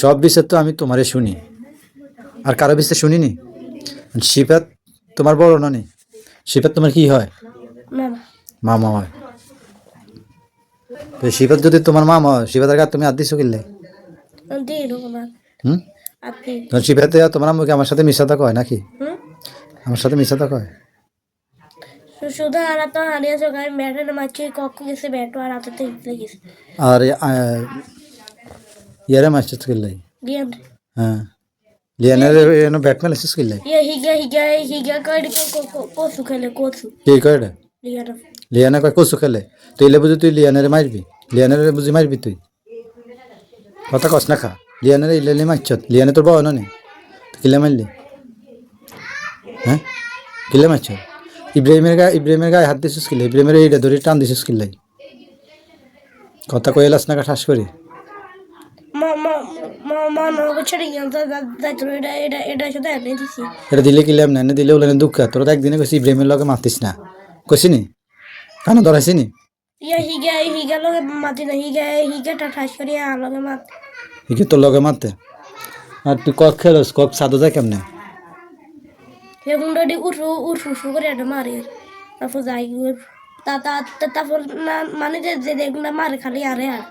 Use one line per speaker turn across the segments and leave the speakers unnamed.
সব বিষের তো আমি তোমারে শুনি আর কারো বিষে শুনিনি শিপাত তোমার বড় না শিপাত তোমার কি হয় মামা হয় তো সিফাত যদি তোমার মামা হয় শিপাতের কাছে তুমি আদি কিনলে হুম সিফাতে তোমার আম্মুকে আমার সাথে মিশাতে কয় নাকি আমার সাথে মিশাতে কয় আর ইয়ারে মাস্টার্স করলাই হ্যাঁ লিয়ানের এনো ব্যাটম্যান লাইসেন্স করলাই ইয়া কে কার্ড লিয়ানা কয় কোসু খেলে তুই লে বুঝি তুই লিয়ানারে মারবি লিয়ানারে বুঝি মারবি তুই কথা কস না খা লিয়ানারে ইলেলে মারছত লিয়ানে তোর বাবা নে কিলে মারলি হ্যাঁ কিলে মারছত ইব্রাহিমের গায়ে ইব্রাহিমের গায়ে হাত দিছিস কিলে ইব্রাহিমের এইটা ধরে টান দিছিস কিলাই কথা কয়ে লাস না ঠাস করে আমার মনে করছে এটা এটা এটা সাথে এনে দিছি দিলে কি লাভ না এনে দিলে ওলে দুঃখ তোর তো একদিনে কইছি ইব্রাহিমের লগে মাতিস না কইছি নি কেন ধরাইছি নি ইয়া হিগা হিগা লগে মাতি না হিগা হিগাটা ঠাস করে আর লগে মাত হিগে তোর লগে মাতে আর তুই কক খেলস কক সাদা যায় কেমনে সে গুন্ডাটি উঠু উঠু উঠু করে একটা মারে তারপর যাই তা তারপর না মানে যে দেখুন মারে খালি আরে আর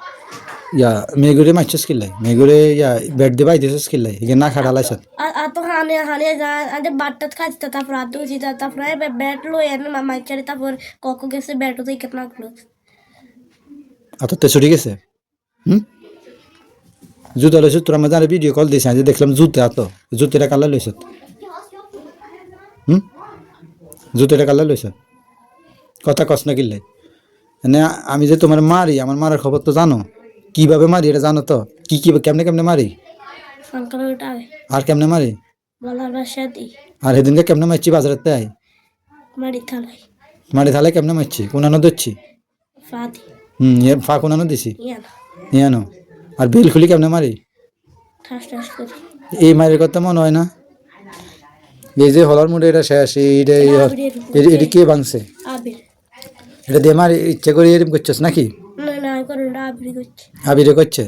ইয়া মেগুরে মাছ স্কিল মেগুরে ইয়া ব্যাট দিয়ে বাইতে স্কিল লাই এখানে না খাটা লাইছে আর তো হানে হানে যা আদে বাটত খাচ্ছে তারপর আদু জি তারপর ব্যাট লো এনে মামা চারে তারপর কক গেছে ব্যাট তো কেতনা গুলো আতো তে ছড়ি গেছে হুম জুতা লইছ তোরা মজার ভিডিও কল দিছ আজ দেখলাম জুতে আতো জুতেটা কালা লইছ হুম জুতেটা কালা লইছ কথা কস না কিল্লাই মানে আমি যে তোমার মারি আমার মারার খবর তো জানো কিভাবে মারি এটা জানো তো কি কি কেমনে কেমনে মারি আর কেমনে মারি আর সেদিনকে কেমনে মারছি বাজারে তাই মারি থালে কেমনে মারছি কোনানো দিচ্ছি হুম ইয়ে ফা কোনানো দিছি ইয়ে ইয়ানো আর বিল খুলি কেমনে মারি এই মারির কথা মনে হয় না এই যে হলার মুডে এটা শেষ এইটা এটা কে ভাঙছে এটা দিয়ে মারি ইচ্ছে করে এরকম করছিস নাকি কারণটা আবির করছে আবিরে করছে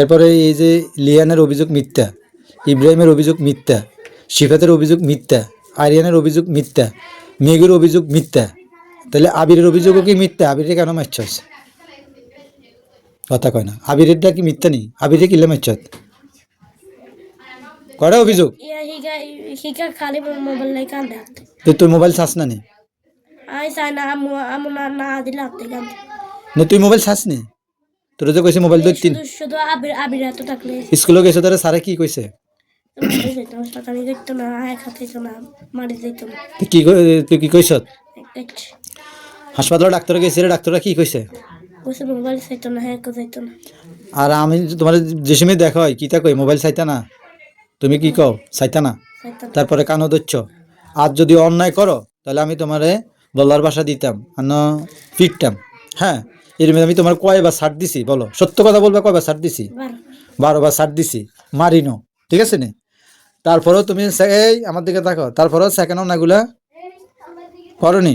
এরপরে এই যে লিয়ানের অভিযোগ মিথ্যা ইব্রাহিমের অভিযোগ মিথ্যা সিফাতের অভিযোগ মিথ্যা আরিয়ানের অভিযোগ মিথ্যা মেঘের অভিযোগ মিথ্যা তাহলে আবিরের অভিযোগও কি মিথ্যা আবিরে কেন মারছ কথা কয় না আবিরেরটা কি মিথ্যা নেই আবিরে কিলে মারছ কটা অভিযোগ তুই তোর মোবাইল চাস না নেই না তুই মোবাইল ছাস নি তোর যে কইছে মোবাইল দই তিন শুধু আবির আবির এত থাকলে স্কুলে গেছে তোরা স্যারে কি কইছে তুই কি কইছ হাসপাতালে ডাক্তার গেছি ডাক্তাররা কি কইছে আর আমি তোমার যে সময় দেখো কি তা কই মোবাইল চাইতা না তুমি কি কও চাইতা না তারপরে কানো ধরছ আর যদি অন্যায় করো তাহলে আমি তোমারে বলার বাসা দিতাম আর ফিরতাম হ্যাঁ এরকম আমি তোমার কয়বার ছাড় দিছি বলো সত্য কথা কয় কয়বার ছাড় দিছি বারোবার ছাড় দিছি মারিনো ঠিক আছে নি তারপরেও তুমি এই আমার দিকে দেখো তারপরে সেকেন্ড অন্যায়গুলা করনি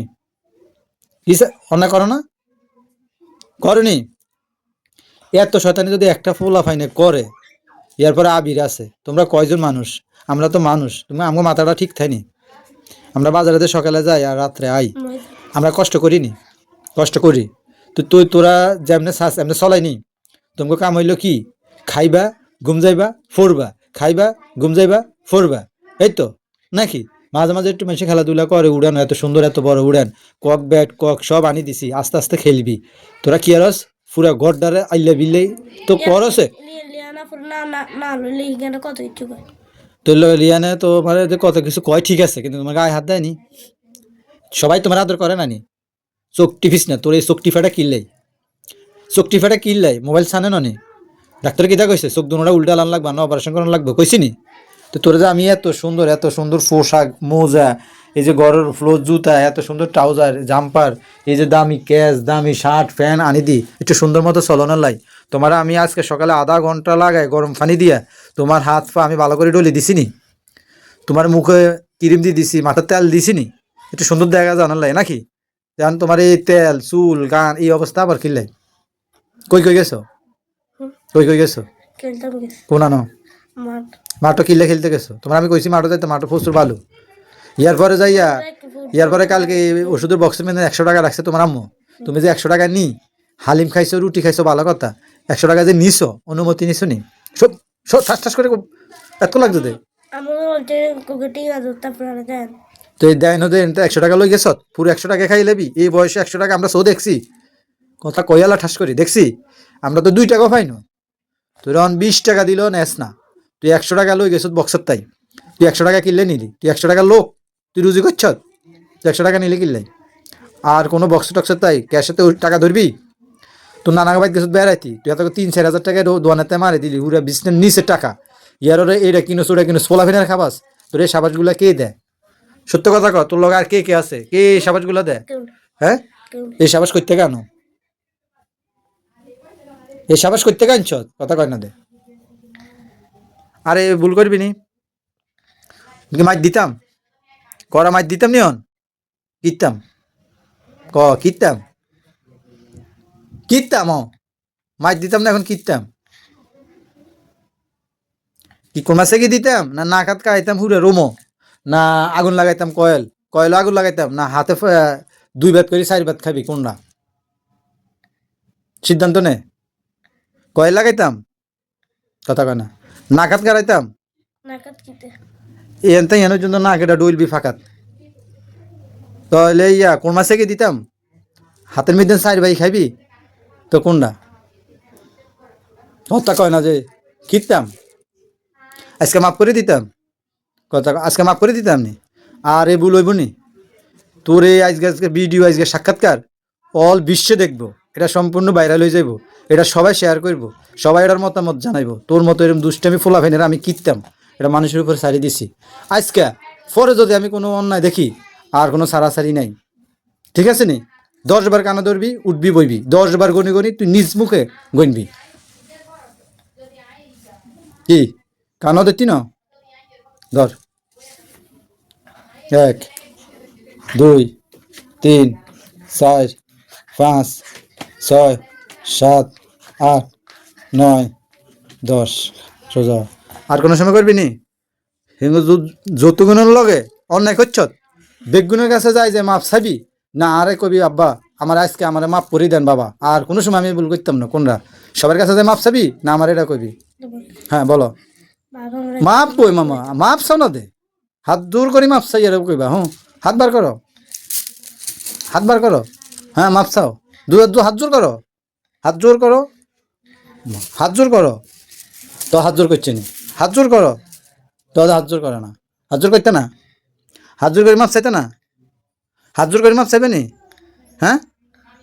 কি অন্যায় করো না করনি এত শয়তানি যদি একটা ফুলা ফাইনে করে এরপরে আবির আছে তোমরা কয়জন মানুষ আমরা তো মানুষ তুমি আমার মাথাটা ঠিক থাইনি আমরা বাজারেতে সকালে যাই আর রাত্রে আই আমরা কষ্ট করিনি কষ্ট করি তো তুই তোরা যেমনে শ্বাস এমনি চলাইনি তোমাকে কাম হইলো কি খাইবা গুমজাইবা যাইবা ফোরবা খাইবা গুমজাইবা যাইবা ফোরবা এই তো নাকি মাঝে মাঝে একটু মানুষে খেলাধুলা করে উড়ান এত সুন্দর এত বড় উড়ান কক ব্যাট কক সব আনি দিছি আস্তে আস্তে খেলবি তোরা কি আরস পুরা ঘর ডারে আইলে বিলে তো করসে তো লিয়ানে তো মানে কত কিছু কয় ঠিক আছে কিন্তু তোমার গায়ে হাত দেয়নি সবাই তোমার আদর করে না নি চোখ টিপিস না তোর এই চোখ টিফাটা কিনলেই চোখ টিফাটা কিনলে মোবাইল সানে নি ডাক্তার কিতা কইছে চোখ দুনোটা উল্টা লান লাগবা না অপারেশন করানো লাগবে কইছি নি তো তোরা যে আমি এত সুন্দর এত সুন্দর পোশাক মোজা এই যে গড়ের ফ্লোর জুতা এত সুন্দর ট্রাউজার জাম্পার এই যে দামি ক্যাশ দামি শার্ট ফ্যান আনি দি একটু সুন্দর মতো চলনের লাই তোমার আমি আজকে সকালে আধা ঘন্টা লাগাই গরম পানি দিয়ে তোমার হাত পা আমি ভালো করে ডলি দিছি নি তোমার মুখে ক্রিম দিয়ে দিছি মাথার তেল দিছি নি একটু সুন্দর দেখা লাগে নাকি এখন তোমার এই তেল চুল গান এই অবস্থা আবার কিনলে কই কই গেছো কই কই গেছো কোনো আনো মাটো কিনলে খেলতে গেছো তোমার আমি কইছি মাটো যাইতে মাটো প্রচুর ভালো ইয়ার পরে যাইয়া ইয়ার পরে কালকে ওষুধের বক্সের মেনে একশো টাকা রাখছে তোমার আম্মু তুমি যে একশো টাকা নি হালিম খাইছো রুটি খাইছো ভালো কথা একশো টাকা যে নিছো অনুমতি নিছো নি সব সব ঠাস ঠাস করে এত লাগতো দে তো এই দেয় নদে একশো টাকা লই গেছত পুরো একশো টাকা খাই লেবি এই বয়সে একশো টাকা আমরা সো দেখছি কথা কয়ালা ঠাস করি দেখছি আমরা তো দুই টাকা পাই না তুই রন বিশ টাকা দিল নেস না তুই একশো টাকা লই গেছত বক্সার তাই তুই একশো টাকা কিনলে নিলি তুই একশো টাকা লোক তুই রুজি করছ তুই একশো টাকা নিলে কিনলে আর কোনো বক্স টক্সের তাই ক্যাশে তো টাকা ধরবি তো নানা বাইক গেছত বেড়াইতি তুই এত তিন চার হাজার টাকা দোয়ানাতে মারে দিলি উড়া বিশ নিচে টাকা ইয়ার ওরা এটা কিনোস ওটা কিনোস ফেনার খাবাস তোর এই সাবাসগুলো কে দেয় সত্য কথা কর তোর লোক আর কে কে আছে কে এই গুলো দেয় হ্যাঁ এই সাবাস করতে কেন এই সাবাস করতে কেন কথা কয় না দে আরে ভুল করবি নি মাছ দিতাম করা মাছ দিতাম নি হন কিতাম ক কিতাম কিতাম ও মাছ দিতাম না এখন কিতাম কি কোন কি দিতাম না না খাত খাইতাম হুরে রোমো না আগুন লাগাইতাম কয়েল কয়েলও আগুন লাগাইতাম না হাতে দুই ভাত করি চারি ভাত খাবি কোনটা সিদ্ধান্ত নে কয়েল লাগাইতাম কথা কয় না নাকাত গাড়াইতাম এনতে এনের জন্য না এটা বি ফাঁকাত তাহলে ইয়া কোন মাসে কি দিতাম হাতের মধ্যে চারি ভাই খাবি তো কোনটা হত্যা কয় না যে কিতাম আজকে মাফ করে দিতাম আজকে মাফ করে দিতে আপনি আর এ বুল হইব নি তোর এই আজকে আজকে বিডিও আজকে সাক্ষাৎকার অল বিশ্বে দেখব এটা সম্পূর্ণ ভাইরাল হয়ে যাইব এটা সবাই শেয়ার করব সবাই এটার মতামত জানাইব তোর মতো এরকম দুষ্টামি ফোলা ফেনের আমি কিনতাম এটা মানুষের উপর সারি দিছি আজকে পরে যদি আমি কোনো অন্যায় দেখি আর কোনো সারাসারি নাই ঠিক আছে নি দশবার কানা ধরবি উঠবি বইবি দশবার গনি গনি তুই নিজ মুখে গনবি কি কানা ধরতি না ধর এক দুই তিন চার পাঁচ ছয় সাত আট নয় দশ সোজা আর কোনো সময় করবি নি হিন্দু যতগুণের লগে অন্যায় করছ বেগুনের কাছে যাই যে মাপ সাবি না আরে কবি আব্বা আমার আজকে আমার মাপ পরি দেন বাবা আর কোনো সময় আমি ভুল করতাম না কোনরা সবার কাছে যে মাপ সাবি না আমার এটা কবি হ্যাঁ বলো মাপ বই মামা মাপ চাও না দে হাত দূর করি মাপ চাই এরকম কইবা হ্যাঁ হাত বার করো হাত বার করো হ্যাঁ মাপ চাও দু হাত জোর করো হাত জোর করো হাত জোর করো তো হাত জোর করছে না হাত জোর করো তো হাত জোর করে না হাত জোর করতে না হাত জোর করে মাপ চাইতে না হাত জোর করে মাপ চাইবে নি হ্যাঁ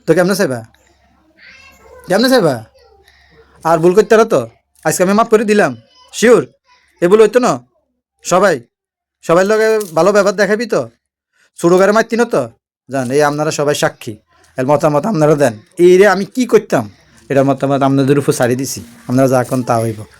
তো কেমনে চাইবা কেমনে চাইবা আর ভুল করতে তো আজকে আমি মাপ করে দিলাম শিওর এগুলো হইতো না সবাই সবাই লোক ভালো ব্যবহার দেখাবি তো সুরগারে মারতিন তো জান এই আপনারা সবাই সাক্ষী এর মতামত আপনারা দেন এই রে আমি কি করতাম এটার মতামত আপনাদের উপর সারি দিছি আপনারা যা এখন তা হইব